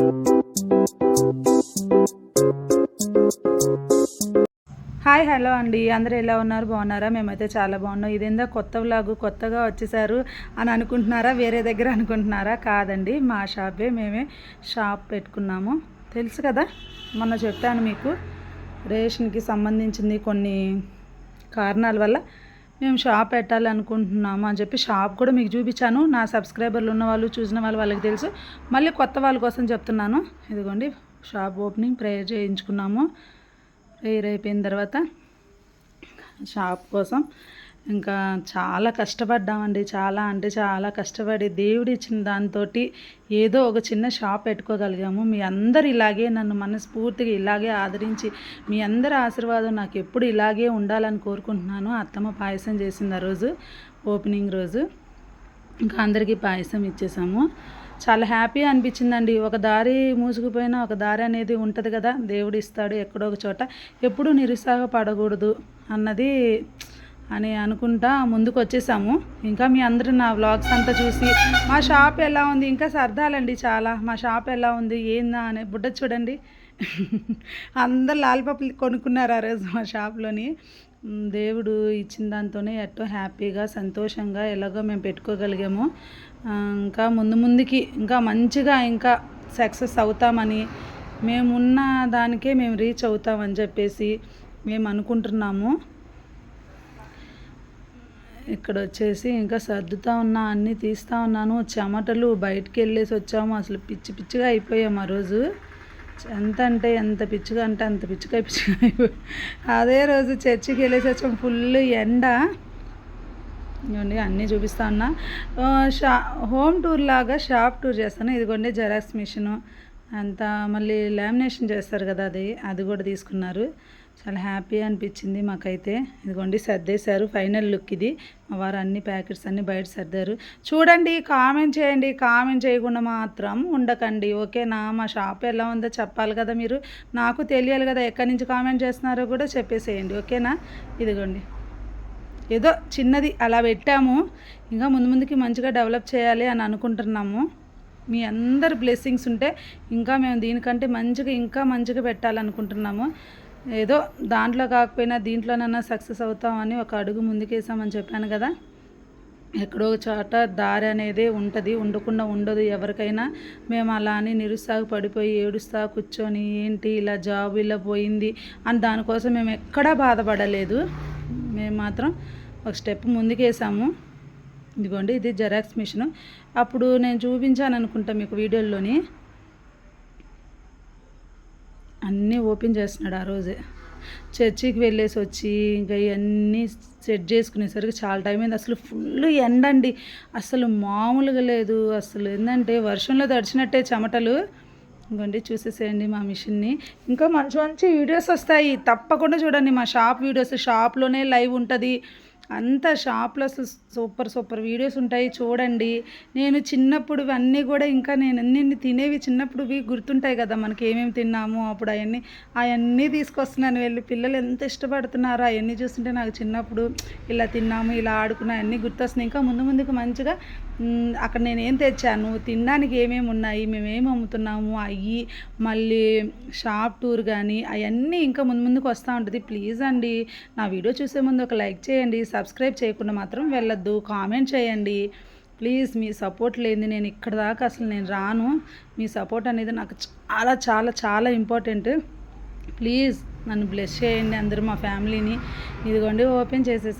Hi hello అండి. అందరూ ఎలా ఉన్నారు? బాగున్నారా? మేమైతే చాలా బాగున్నాం. ఇదేందో కొత్త వ్లాగు కొత్తగా వచ్చేసారు అని అనుకుంటున్నారా? వేరే దగ్గర అనుకుంటున్నారా? కాదండి. మా షాపే మేమే షాప్ పెట్టుకున్నాము. తెలుసు కదా? మొన్న చెప్పాను మీకు. రేషన్కి సంబంధించింది కొన్ని కారణాల వల్ల మేము షాప్ పెట్టాలనుకుంటున్నాము అని చెప్పి షాప్ కూడా మీకు చూపించాను. నా సబ్స్క్రైబర్లు ఉన్న వాళ్ళు చూసిన వాళ్ళు వాళ్ళకి తెలుసు. మళ్ళీ కొత్త వాళ్ళ కోసం చెప్తున్నాను. ఇదిగోండి షాప్ ఓపెనింగ్ ప్రేయర్ చేయించుకున్నాము. ప్రేయర్ అయిపోయిన తర్వాత షాప్ కోసం ఇంకా చాలా కష్టపడ్డామండి. చాలా అంటే చాలా కష్టపడి దేవుడు ఇచ్చిన దాంతో ఏదో ఒక చిన్న షాప్ పెట్టుకోగలిగాము. మీ అందరు ఇలాగే నన్ను మనస్ఫూర్తిగా ఇలాగే ఆదరించి మీ అందరి ఆశీర్వాదం నాకు ఎప్పుడు ఇలాగే ఉండాలని కోరుకుంటున్నాను. అత్తమ్మ పాయసం చేసింది ఆ రోజు ఓపెనింగ్ రోజు. ఇంకా అందరికీ పాయసం ఇచ్చేసాము. చాలా హ్యాపీ అనిపించిందండి. ఒక దారి మూసుకుపోయినా ఒక దారి అనేది ఉంటుంది కదా. దేవుడు ఇస్తాడు ఎక్కడో ఒక చోట. ఎప్పుడూ నిరుత్సాహపడకూడదు అన్నది అని అనుకుంటా ముందుకు వచ్చేసాము ఇంకా మీ అందరూ నా వ్లాగ్స్ అంతా చూసి మా షాప్ ఎలా ఉంది? ఇంకా సర్దాలండి చాలా. మా షాప్ ఎలా ఉంది? ఏందా అనే బుడ్డ చూడండి. అందరు లాలిపప్పులు కొనుక్కున్నారు ఆ రోజు మా షాప్లోని. దేవుడు ఇచ్చిన దాంతోనే ఎట్టో హ్యాపీగా సంతోషంగా ఎలాగో మేము పెట్టుకోగలిగాము. ఇంకా ముందు ముందుకి ఇంకా మంచిగా ఇంకా సక్సెస్ అవుతామని మేమున్న దానికే మేము రీచ్ అవుతామని చెప్పేసి మేము అనుకుంటున్నాము. ఇక్కడ వచ్చేసి ఇంకా సర్దుతా ఉన్నా అన్నీ తీస్తూ ఉన్నాను. చెమటలు బయటికి వెళ్ళేసి వచ్చాము. అసలు పిచ్చి పిచ్చిగా అయిపోయాము ఆ రోజు. ఎంత అంటే ఎంత పిచ్చిగా అంటే అంత పిచ్చిగా పిచ్చిగా అయిపోయి. అదే రోజు చర్చికి వెళ్ళేసి వచ్చాము ఫుల్ ఎండ. ఇదిగోండి అన్నీ చూపిస్తా ఉన్నా. షా హోమ్ టూర్ లాగా షాప్ టూర్ చేస్తాను. ఇదిగోండి జెరాక్స్ మిషను. అంతా మళ్ళీ లామినేషన్ చేస్తారు కదా అది అది కూడా తీసుకున్నారు. చాలా హ్యాపీ అనిపించింది మాకైతే. ఇదిగోండి సర్దేశారు. ఫైనల్ లుక్ ఇది. మా వారు అన్ని ప్యాకెట్స్ అన్నీ బయట సర్దారు. చూడండి కామెంట్ చేయండి. కామెంట్ చేయకుండా మాత్రం ఉండకండి. ఓకేనా మా షాప్ ఎలా ఉందో చెప్పాలి కదా మీరు. నాకు తెలియాలి కదా ఎక్కడి నుంచి కామెంట్ చేస్తున్నారో కూడా చెప్పేసేయండి. ఓకేనా ఇదిగోండి. ఏదో చిన్నది అలా పెట్టాము. ఇంకా ముందు ముందుకి మంచిగా డెవలప్ చేయాలి అని అనుకుంటున్నాము. మీ అందరి బ్లెస్సింగ్స్ ఉంటే ఇంకా మేము దీనికంటే మంచిగా ఇంకా మంచిగా పెట్టాలనుకుంటున్నాము. ఏదో దాంట్లో కాకపోయినా దీంట్లోనైనా సక్సెస్ అవుతామని ఒక అడుగు ముందుకేసామని చెప్పాను కదా. ఎక్కడో ఒక చోట దారి అనేది ఉంటుంది ఉండకుండా ఉండదు ఎవరికైనా. మేము అలా అని నిరుత్సాహపడిపోయి ఏడుస్తా కూర్చొని ఏంటి ఇలా జాబ్ ఇలా పోయింది అని దానికోసం మేము ఎక్కడా బాధపడలేదు. మేము మాత్రం ఒక స్టెప్ ముందుకేసాము ఇదిగోండి ఇది జెరాక్స్ మిషన్. అప్పుడు నేను చూపించాను అనుకుంటా మీకు వీడియోలోని అన్నీ ఓపెన్ చేస్తున్నాడు ఆ రోజే. చర్చికి వెళ్ళేసి వచ్చి ఇంకా ఇవన్నీ సెట్ చేసుకునేసరికి చాలా టైం అయింది. అసలు ఫుల్ ఎండ అండి. అసలు మామూలుగా లేదు. అసలు ఏంటంటే వర్షంలో తడిచినట్టే చెమటలు. ఇంకోండి చూసేసేయండి మా మిషన్ని. ఇంకా మంచి మంచి వీడియోస్ వస్తాయి. తప్పకుండా చూడండి మా షాప్ వీడియోస్. షాప్లోనే లైవ్ ఉంటుంది. అంత షాప్లో సూపర్ సూపర్ వీడియోస్ ఉంటాయి చూడండి. నేను చిన్నప్పుడు ఇవన్నీ కూడా ఇంకా నేను అన్ని తినేవి చిన్నప్పుడువి గుర్తుంటాయి కదా మనకి ఏమేమి తిన్నాము అప్పుడు అవన్నీ అవన్నీ తీసుకొస్తున్నాను. వెళ్ళి పిల్లలు ఎంత ఇష్టపడుతున్నారో అవన్నీ చూస్తుంటే నాకు చిన్నప్పుడు ఇలా తిన్నాము ఇలా ఆడుకున్నా అన్నీ గుర్తొస్తున్నాయి. ఇంకా ముందు ముందుకు మంచిగా అక్కడ నేను ఏం తెచ్చాను తినడానికి ఏమేమి ఉన్నాయి మేమేమి అమ్ముతున్నాము అవి మళ్ళీ షాప్ టూర్ కానీ అవన్నీ ఇంకా ముందు ముందుకు వస్తూ ఉంటుంది. ప్లీజ్ అండి నా వీడియో చూసే ముందు ఒక లైక్ చేయండి సబ్స్క్రైబ్ చేయకుండా మాత్రం వెళ్ళొద్దు. కామెంట్ చేయండి. ప్లీజ్ మీ సపోర్ట్ లేని నేను ఇక్కడ దాకా అసలు నేను రాను. మీ సపోర్ట్ అనేది నాకు చాలా చాలా చాలా ఇంపార్టెంట్. ప్లీజ్ నన్ను బ్లెస్ చేయండి అందరూ మా ఫ్యామిలీని. ఇదిగోండి ఓపెన్ చేసేసి